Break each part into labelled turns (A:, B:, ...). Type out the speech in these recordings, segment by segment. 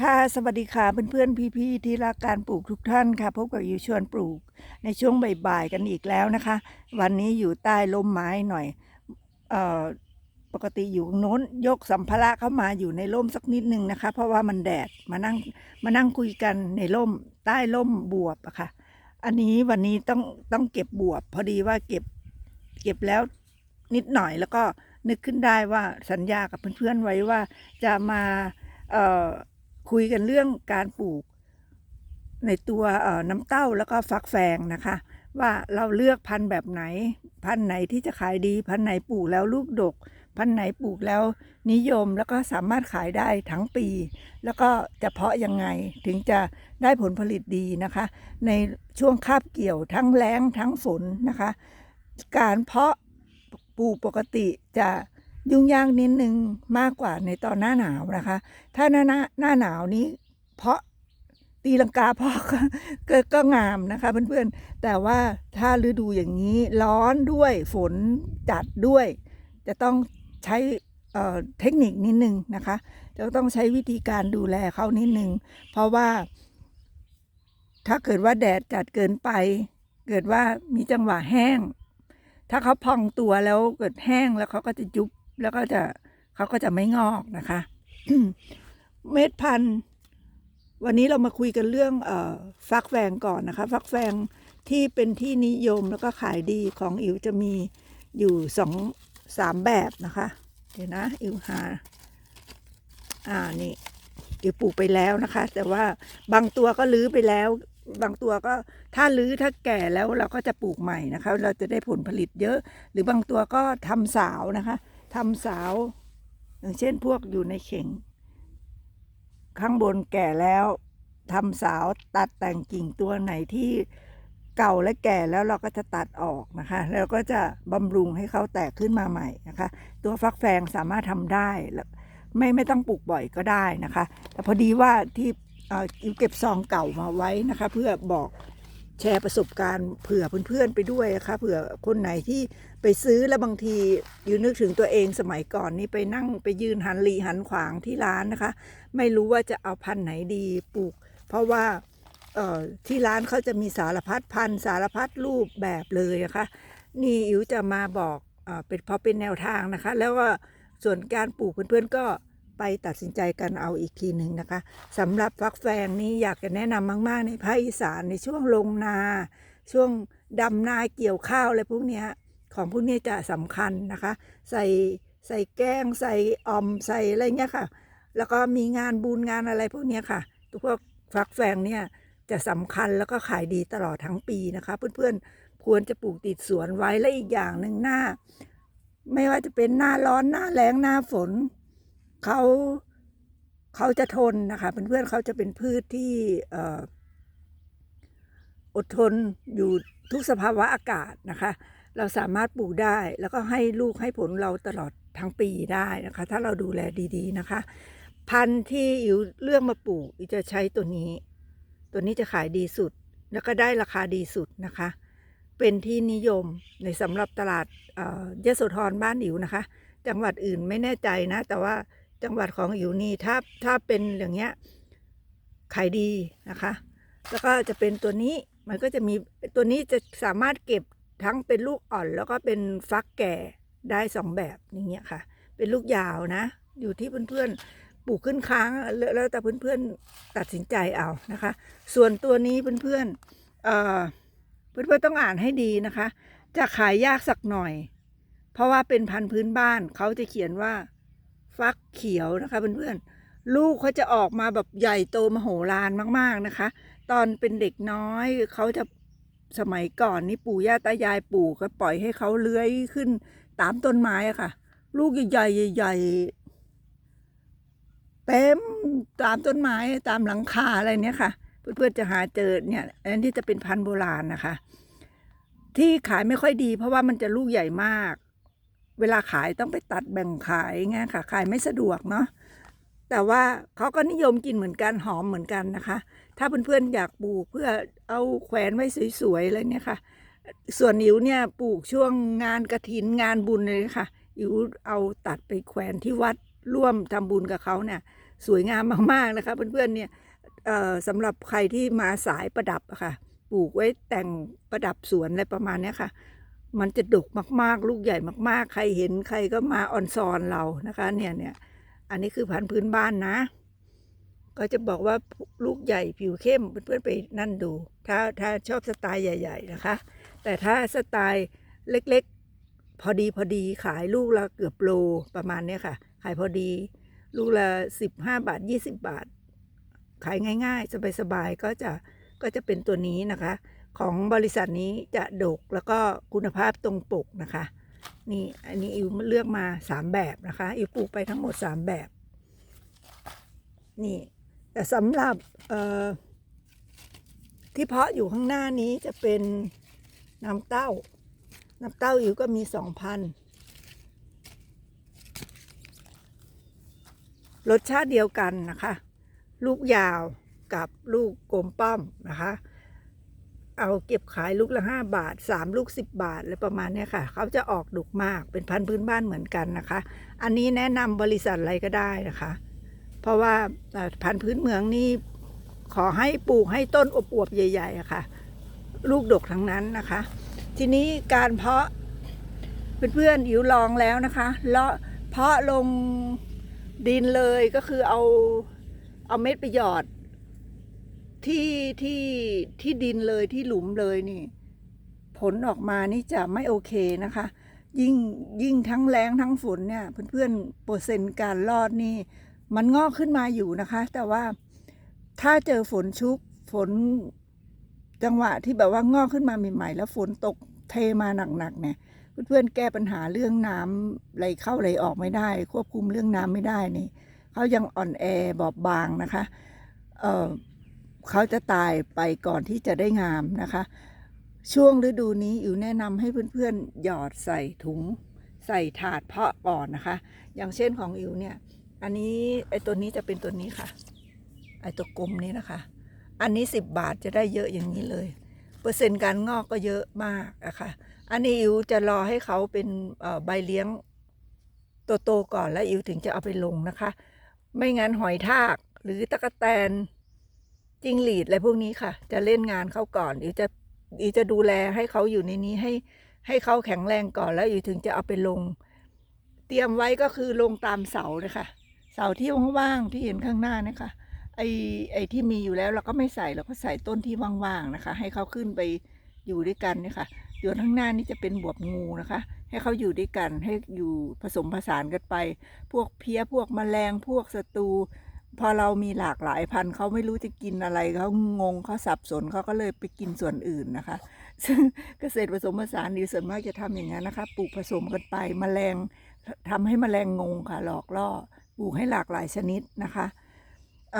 A: ค่ะสวัสดีค่ะเพื่อนๆพี่ๆที่รักการปลูกทุกท่านค่ะ พบกับอยู่ชวนปลูกในช่วงบ่ายๆกันอีกแล้วนะคะ วันนี้อยู่ใต้ร่มไม้หน่อยเอ่อปกติอยู่โน้นยกสัมภาระเข้ามาอยู่ในร่มสักนิดนึงนะคะ เพราะว่ามันแดดมานั่งมานั่งคุยกันในร่มใต้ร่มบวบอะค่ะ อันนี้วันนี้ต้องต้องเก็บบวบ พอดีว่าเก็บเก็บแล้วนิดหน่อยแล้วก็นึกขึ้นได้ว่าสัญญากับเพื่อนๆไว้ว่าจะมาเอ่อ คุยกันเรื่องการปลูก ในตัวน้ำเต้าแล้วก็ฟักแฟงนะคะ ว่าเราเลือกพันธุ์แบบไหน พันธุ์ไหนที่จะขายดี พันธุ์ไหนปลูกแล้วลูกดก พันธุ์ไหนปลูกแล้วนิยมแล้วก็สามารถขายได้ทั้งปี แล้วก็จะเพาะยังไงถึงจะได้ผลผลิตดีนะคะ ในช่วงคาบเกี่ยวทั้งแล้งทั้งฝนนะคะ การเพาะปลูกปกติจะ ยุ่งยากนิดนึงมากกว่าในตอนหน้าหนาวนะคะ ถ้าหน้าหน้าหน้าหนาวนี้ เพาะตีลังกาเพาะก็ก็ก็งามนะคะเพื่อนๆ แต่ว่าถ้าฤดูอย่างนี้ร้อนด้วยฝนจัดด้วย จะต้องใช้เเทคนิคนิดนึงนะคะ จะต้องใช้วิธีการดูแลเขานิดนึง เพราะว่า ถ้าเกิดว่าแดดจัดเกินไป เกิดว่ามีจังหวะแห้ง ถ้าเขาพองตัวแล้วเกิดแห้งแล้วเขาก็จะยุบ แล้วก็จะเขาก็จะไม่งอกนะคะ เม็ดพันธุ์ วันนี้เรามาคุยกันเรื่องอฟักแฟงก่อนนะคะ ฟักแฟงที่เป็นที่นิยมแล้วก็ขายดีของอิ๋วจะมีอยู่สองสามแบบนะคะ เดี๋ยวนะอิ๋วหา อ่านี่อิ๋วปลูกไปแล้วนะคะ แต่ว่าบางตัวก็ลื้อไปแล้ว บางตัวก็ถ้าลื้อถ้าแก่แล้วเราก็จะปลูกใหม่นะคะ เราจะได้ผลผลิตเยอะ หรือบางตัวก็ทำสาวนะคะ ทำสาว อย่างเช่นพวกอยู่ในเข่ง ข้างบนแก่แล้วทำสาวตัดแต่งกิ่งตัวไหนที่เก่าและแก่แล้วเราก็จะตัดออกนะคะ แล้วก็จะบำรุงให้เขาแตกขึ้นมาใหม่นะคะ ตัวฟักแฟงสามารถทำได้ไม่ไม่ต้องปลูกบ่อยก็ได้นะคะ แต่พอดีว่าที่เก็บซองเก่ามาไว้นะคะ เพื่อบอก แชร์ประสบการณ์เผื่อเพื่อนๆไปด้วยนะคะเผื่อคนไหนที่ไปซื้อแล้วบางทีอยู่นึกถึงตัวเองสมัยก่อนนี่ไปนั่งไปยืนหันหลีหันขวางที่ร้านนะคะ ไม่รู้ว่าจะเอาพันธุ์ไหนดีปลูก เพราะว่าที่ร้านเขาจะมีสารพัดพันธุ์สารพัดรูปแบบเลยนะคะนี่อิ๋วจะมาบอกเอเป็นเพราะเป็นแนวทางนะคะ แล้วก็ส่วนการปลูกเพื่อนๆก็ ไปตัดสินใจกันเอาอีกทีหนึ่งนะคะสำหรับฟักแฟงนี้อยากจะแนะนำมาก ๆ ในภาคอีสานในช่วงลงนา ช่วงดำนาเกี่ยวข้าวอะไรพวกนี้ของพวกนี้จะสำคัญนะคะ ใส่ใส่แกงใส่ออมใส่อะไรเงี้ยค่ะ แล้วก็มีงานบุญงานอะไรพวกนี้ค่ะตัวพวกฟักแฟงเนี่ยจะสำคัญแล้วก็ขายดีตลอดทั้งปีนะคะ เพื่อนๆควรจะปลูกติดสวนไว้และอีกอย่างหนึ่งหน้า ไม่ว่าจะเป็นหน้าร้อนหน้าแล้งหน้าฝน เขาเขาจะทนนะคะเพื่อนๆเขาจะเป็นพืชที่ออดทนอยู่ทุกสภาวะอากาศนะคะ เราสามารถปลูกได้แล้วก็ให้ลูกให้ผลเราตลอดทั้งปีได้นะคะ ถ้าเราดูแลดีๆนะคะ พันธุ์ที่อิ๋วเลือกมาปลูกอิ๋วจะใช้ตัวนี้ ตัวนี้จะขายดีสุด แล้วก็ได้ราคาดีสุดนะคะ เป็นที่นิยมในสำหรับตลาดยโสธรบ้านอิ๋วนะคะ จังหวัดอื่นไม่แน่ใจนะ แต่ว่า จังหวัดของอิ๋วนี่ถ้าถ้าเป็นอย่างเงี้ยขายดีนะคะ แล้วก็จะเป็นตัวนี้มันก็จะมีตัวนี้จะสามารถเก็บทั้งเป็นลูกอ่อน แล้วก็เป็นฟักแก่ได้สองแบบอย่างเงี้ยค่ะ เป็นลูกยาวนะ อยู่ที่เพื่อนๆปลูกขึ้นค้างแล้วแล้วแต่เพื่อนๆตัดสินใจเอานะคะ ส่วนตัวนี้เพื่อนๆเอ่อเพื่อนๆต้องอ่านให้ดีนะคะ จะขายยากสักหน่อย เพราะว่าเป็นพันธุ์พื้นบ้านเขาจะเขียนว่า ฟักเขียวนะคะเพื่อนๆลูกเขาจะออกมาแบบใหญ่โตมโหฬารมากๆนะคะ ตอนเป็นเด็กน้อยเขาจะสมัยก่อนนี่ปู่ย่าตายายปลูกก็ปล่อยให้เขาเลื้อยขึ้นตามต้นไม้อะค่ะ ลูกใหญ่ๆใหญ่ๆเต็มตามต้นไม้ตามหลังคาอะไรเนี้ยค่ะ เพื่อนๆจะหาเจอเนี่ยอันนี้จะเป็นพันธุ์โบราณนะคะ ที่ขายไม่ค่อยดี เพราะว่ามันจะลูกใหญ่มาก เวลาขายต้องไปตัดแบ่งขายไงค่ะขายไม่สะดวกเนาะแต่ว่าเขาก็นิยมกินเหมือนกันหอมเหมือนกันนะคะ ถ้าเพื่อนๆอยากปลูกเพื่อเอาแขวนไว้สวยๆอะไรเนี่ยค่ะ ส่วนอิ๋วเนี่ยปลูกช่วงงานกระถินงานบุญเลยค่ะอิ๋วเอาตัดไปแขวนที่วัดร่วมทำบุญกับเขาเนี่ยสวยงามมากๆนะคะ เพื่อนๆเนี่ยสำหรับใครที่มาสายประดับค่ะ ปลูกไว้แต่งประดับสวนอะไรประมาณเนี้ยค่ะ มันจะดกมากๆ ลูกใหญ่มากๆ ใครเห็นใครก็มาออนซอนเรานะคะ เนี่ยเนี่ยอันนี้คือพันธุ์พื้นบ้านนะ ก็จะบอกว่าลูกใหญ่ผิวเข้มเพื่อนๆไปนั่นดู ถ้าถ้าชอบสไตล์ใหญ่ ๆ นะคะ แต่ถ้าสไตล์เล็กๆ พอดีพอดีขายลูกละเกือบโลประมาณเนี้ยค่ะ ขายพอดี ลูกละสิบห้าบาทยี่สิบบาท ขายง่าย ๆ สบายๆก็จะก็จะเป็นตัวนี้นะคะ ของบริษัทนี้จะดกแล้วก็คุณภาพตรงปกนะคะ นี่อันนี้อิวเลือกมาสามแบบนะคะอิวปลูกไปทั้งหมดสามแบบ นี่ แต่สำหรับที่เพาะอยู่ข้างหน้านี้จะเป็นน้ำเต้า น้ำเต้าอิวก็มีสองพันรสชาติเดียวกันนะคะ ลูกยาวกับลูกกลมป้อมนะคะ เอาเก็บขายลูกละห้าบาทสามลูกสิบบาทอะไรประมาณนี้ค่ะ เขาจะออกดุกมากเป็นพันธุ์พื้นบ้านเหมือนกันนะคะ อันนี้แนะนำบริษัทอะไรก็ได้นะคะ เพราะว่าพันธุ์พื้นเมืองนี่ขอให้ปลูกให้ต้นอวบๆใหญ่ๆะค่ะ ลูกดกทั้งนั้นนะคะ ทีนี้การเพาะเพื่อนๆอิ๋วลองแล้วนะคะเลาะเพาะลงดินเลยก็คือเอาเอาเม็ดไปหยอด ที่ที่ที่ดินเลยที่หลุมเลยนี่ ผลออกมานี่จะไม่โอเคนะคะ ยิ่งยิ่งทั้งแรงทั้งฝนเนี่ยเพื่อนๆเปอร์เซ็นต์การรอดนี่ มันงอกขึ้นมาอยู่นะคะ แต่ว่าถ้าเจอฝนชุกฝนจังหวะที่แบบว่างอกขึ้นมาใหม่ๆแล้วฝนตกเทมาหนักๆเนี่ยเพื่อนๆแก้ปัญหาเรื่องน้ำไหลเข้าไหลออกไม่ได้ ควบคุมเรื่องน้ำไม่ได้นี่เขายังอ่อนแอบอบบางนะคะ เออ เขาจะตายไปก่อนที่จะได้งามนะคะ ช่วงฤดูนี้อิวแนะนำให้เพื่อนๆ หยอดใส่ถุง ใส่ถาดเพาะก่อนนะคะ อย่างเช่นของอิวเนี่ย อันนี้ไอตัวนี้จะเป็นตัวนี้ค่ะ ไอตัวกลมนี้นะคะ อันนี้สิบบาทจะได้เยอะอย่างนี้เลย เปอร์เซ็นต์การงอกก็เยอะมากอะค่ะอันนี้อิวจะรอให้เขาเป็นใบเลี้ยงโตๆก่อนแล้วอิวถึงจะเอาไปลงนะคะ ไม่งั้นหอยทากหรือตะกแตน จิงหรีดอะไรพวกนี้ค่ะ จะเล่นงานเขาก่อนอิวจะอิวจะดูแลให้เขาอยู่ในนี้ให้ให้เขาแข็งแรงก่อนแล้วอิวถึงจะเอาไปลง เตรียมไว้ก็คือลงตามเสาเลยค่ะ เสาที่ว่างๆที่เห็นข้างหน้านะคะไอ้ไอ้ที่มีอยู่แล้วเราก็ไม่ใส่เราก็ใส่ต้นที่ว่างๆนะคะ ให้เขาขึ้นไปอยู่ด้วยกันเนี่ยค่ะส่วนข้างหน้านี่จะเป็นบวบงูนะคะ ให้เขาอยู่ด้วยกันให้อยู่ผสมผสานกันไป พวกเพี้ยพวกแมลงพวกศัตรู พอเรามีหลากหลายพันธุ์เขาไม่รู้จะกินอะไรเขางงเขาสับสนเขาก็เลยไปกินส่วนอื่นนะคะ ซึ่งเกษตรผสมผสานดีส่วนมากจะทำอย่างนั้นนะคะ ปลูกผสมกันไปแมลงทำให้แมลงงงค่ะ หลอกล่อปลูกให้หลากหลายชนิดนะคะอ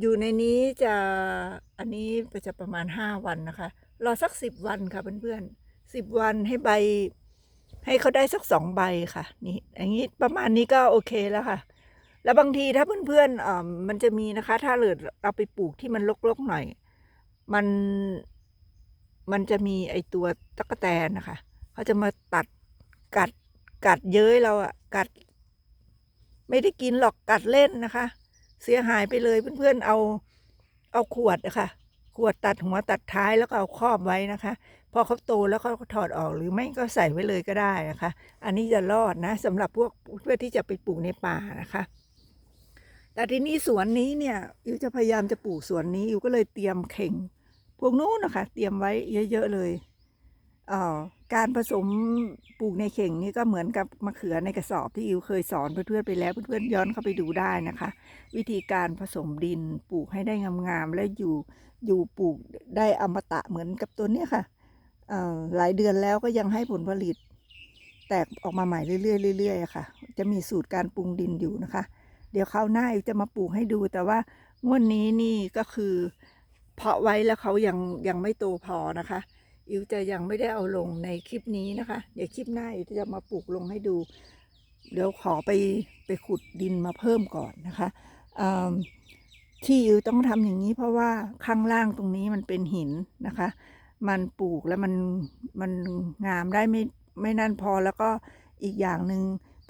A: อยู่ในนี้จะอันนี้จะประมาณห้าวันนะคะ รอสักสิบวันค่ะเพื่อนๆสิบวันให้ใบให้เขาได้สักสองใบค่ะ นี่อย่างนี้ประมาณนี้ก็โอเคแล้วค่ะ แล้วบางทีถ้าเพื่อนๆเอ่อมันจะมีนะคะ ถ้าเกิดเราไปปลูกที่มันรกๆหน่อย มันมันจะมีไอตัวตะกแตนนะคะเขาจะมาตัดกัดกัดเย้ยเราอะกัด ไม่ได้กินหรอกกัดเล่นนะคะ เสียหายไปเลยเพื่อนๆเอาเอาขวดอะคะขวดตัดหัวตัดท้ายแล้วก็เอาครอบไว้นะคะ พอเขาโตแล้วเขาก็ถอดออกหรือไม่ก็ใส่ไว้เลยก็ได้นะคะ อันนี้จะรอดนะสำหรับพวกเพื่อที่จะไปปลูกในป่านะคะ แต่ทีนี้สวนนี้เนี่ยอิวจะพยายามจะปลูกสวนนี้อิวก็เลยเตรียมเข่ง พวกนู้นนะคะ เตรียมไว้เยอะๆเลยเอ่อการผสมปลูกในเข่งนี่ก็เหมือนกับมะเขือในกระสอบที่อิวเคยสอนเพื่อนๆไปแล้วเพื่อนๆย้อนเข้าไปดูได้นะคะ วิธีการผสมดินปลูกให้ได้งามๆและอยู่อยู่ปลูกได้อมตะเหมือนกับตัวเนี้ยค่ะเอ่อหลายเดือนแล้วก็ยังให้ผลผลิต แตกออกมาใหม่เรื่อยๆเรื่อยๆค่ะ จะมีสูตรการปรุงดินอยู่นะคะ เดี๋ยวคราวหน้าอิวจะมาปลูกให้ดู แต่ว่างวดนี้นี่ก็คือ เพาะไว้แล้วเขายังยังไม่โตพอนะคะ อิวจะยังไม่ได้เอาลงในคลิปนี้นะคะ เดี๋ยวคลิปหน้าอิวจะมาปลูกลงให้ดู เดี๋ยวขอไปไปขุดดินมาเพิ่มก่อนนะคะที่อิวต้องทำอย่างนี้เพราะว่าข้างล่างตรงนี้มันเป็นหินนะคะ มันปลูกแล้วมันมันงามได้ไม่ไม่นั่นพอแล้วก็อีกอย่างหนึ่ง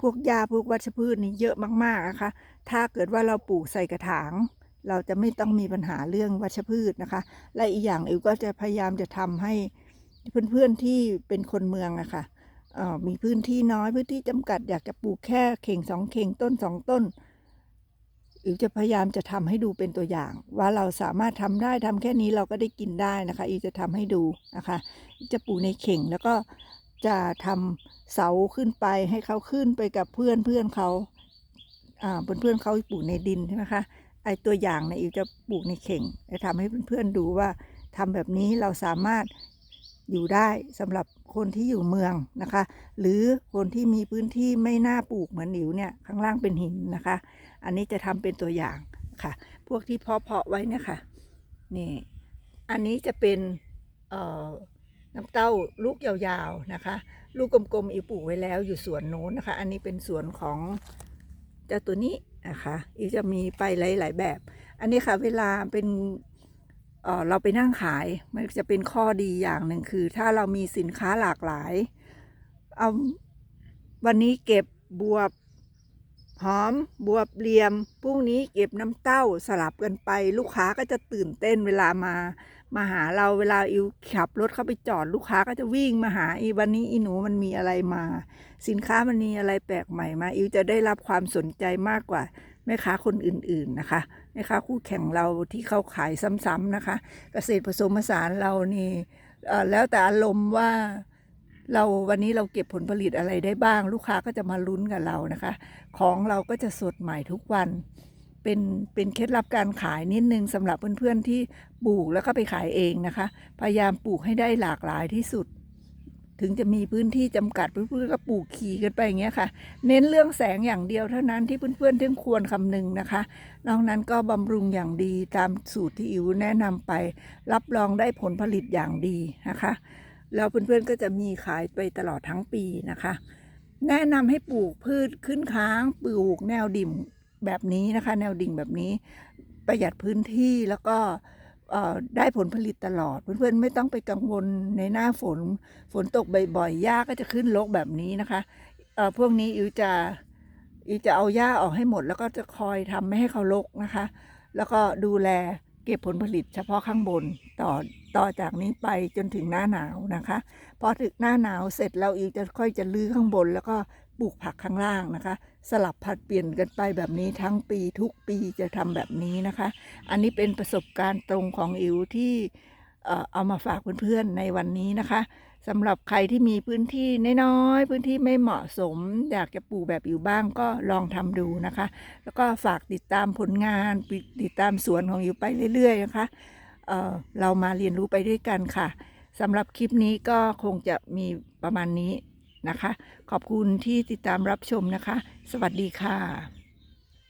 A: วกหญ้าพวกวัชพืชนี่เยอะมากๆนะคะ ถ้าเกิดว่าเราปลูกใส่กระถาง เราจะไม่ต้องมีปัญหาเรื่องวัชพืชนะคะ และอีกอย่างอิวก็จะพยายามจะทำให้เพื่อนๆที่เป็นคนเมืองอะค่ะเอ่อมีพื้นที่น้อยพื้นที่จำกัดอยากจะปลูกแค่เข่งสองเข่งต้นสองต้นอิวจะพยายามจะทำให้ดูเป็นตัวอย่าง ว่าเราสามารถทำได้ทำแค่นี้เราก็ได้กินได้นะคะอิวจะทำให้ดูนะคะ จะปลูกในเข่งแล้วก็ จะทำเสาขึ้นไปให้เขาขึ้นไปกับเพื่อนเพื่อนเขาอ่าเพื่อนเพื่อนเขาปลูกในดินใช่ไหมคะไอตัวอย่างเนี่ยอิวจะปลูกในเข่งจะทำให้เพื่อนๆดูว่าทำแบบนี้เราสามารถอยู่ได้สำหรับคนที่อยู่เมืองนะคะ หรือคนที่มีพื้นที่ไม่น่าปลูกเหมือนอิวเนี่ยข้างล่างเป็นหินนะคะ อันนี้จะทำเป็นตัวอย่างค่ะ พวกที่เพาะๆไว้เนี่ยค่ะนี่อันนี้จะเป็นเอ่อ น้ำเต้าลูกยาวๆนะคะ ลูกกลมๆอิวปลูกไว้แล้วอยู่สวนโน้นนะคะ อันนี้เป็นสวนของเจ้าตัวนี้นะคะอีกจะมีไปหลาย ๆ แบบ อันนี้ค่ะ เวลาเป็นเออเราไปนั่งขายมันจะเป็นข้อดีอย่างหนึ่งคือ ถ้าเรามีสินค้าหลากหลายเอาวันนี้เก็บบวบหอมบวบเหลียมพรุ่งนี้เก็บน้ำเต้าสลับกันไป ลูกค้าก็จะตื่นเต้นเวลามา มาหาเราเวลาอิวขับรถเข้าไปจอดลูกค้าก็จะวิ่งมาหาอีวันนี้อีหนูมันมีอะไรมา สินค้ามันมีอะไรแปลกใหม่มาอิวจะได้รับความสนใจมากกว่าแม่ค้าคนอื่นๆนะคะแม่ค้าคู่แข่งเราที่เขาขายซ้ำๆนะคะ เกษตรผสมผสานเรานี่อ่อแล้วแต่อารมณ์ว่าเราวันนี้เราเก็บผลผลิตอะไรได้บ้าง ลูกค้าก็จะมาลุ้นกับเรานะคะ ของเราก็จะสดใหม่ทุกวัน เป็นเป็นเคล็ดลับการขายนิดนึงสำหรับเพื่อนๆที่ปลูกแล้วก็ไปขายเองนะคะ พยายามปลูกให้ได้หลากหลายที่สุด ถึงจะมีพื้นที่จำกัดเพื่อนๆก็ปลูกขี่กันไปอย่างเงี้ยค่ะ เน้นเรื่องแสงอย่างเดียวเท่านั้นที่เพื่อนๆที่ควรคำนึงนะคะ นอกนั้นก็บำรุงอย่างดีตามสูตรที่อิวแนะนำไป รับรองได้ผลผลิตอย่างดีนะคะแล้วเพื่อนๆก็จะมีขายไปตลอดทั้งปีนะคะ แนะนำให้ปลูกพืชขึ้นค้างปลูกแนวดิ่ม แบบนี้นะคะ แนวดิ่งแบบนี้ ประหยัดพื้นที่แล้วก็ได้ผลผลิตตลอด เพื่อนๆ ไม่ต้องไปกังวลในหน้าฝน ฝนตกบ่อยๆหญ้าก็จะขึ้นรกแบบนี้นะคะเอ่อพวกนี้อิวจะอิวจะเอาหญ้าออกให้หมด แล้วก็จะคอยทำไม่ให้เขารกนะคะ แล้วก็ดูแลเก็บผลผลิตเฉพาะข้างบนต่อต่อจากนี้ไปจนถึงหน้าหนาวนะคะพอถึงหน้าหนาวเสร็จแล้วอิวจะค่อยจะลื้อข้างบน แล้วก็ปลูกผักข้างล่างนะคะ สลับผัดเปลี่ยนกันไปแบบนี้ทั้งปีทุกปีจะทำแบบนี้นะคะ อันนี้เป็นประสบการณ์ตรงของอิ๋วที่เอามาฝากเพื่อนๆในวันนี้นะคะสำหรับใครที่มีพื้นที่น้อยๆพื้นที่ไม่เหมาะสม อยากจะปลูกแบบอิวบ้างก็ลองทำดูนะคะ แล้วก็ฝากติดตามผลงานติดตามสวนของอิวไปเรื่อย ๆ นะคะเออเรามาเรียนรู้ไปด้วยกันค่ะสำหรับคลิปนี้ก็คงจะมีประมาณนี้ นะคะ ขอบคุณที่ติดตามรับชมนะคะ สวัสดีค่ะ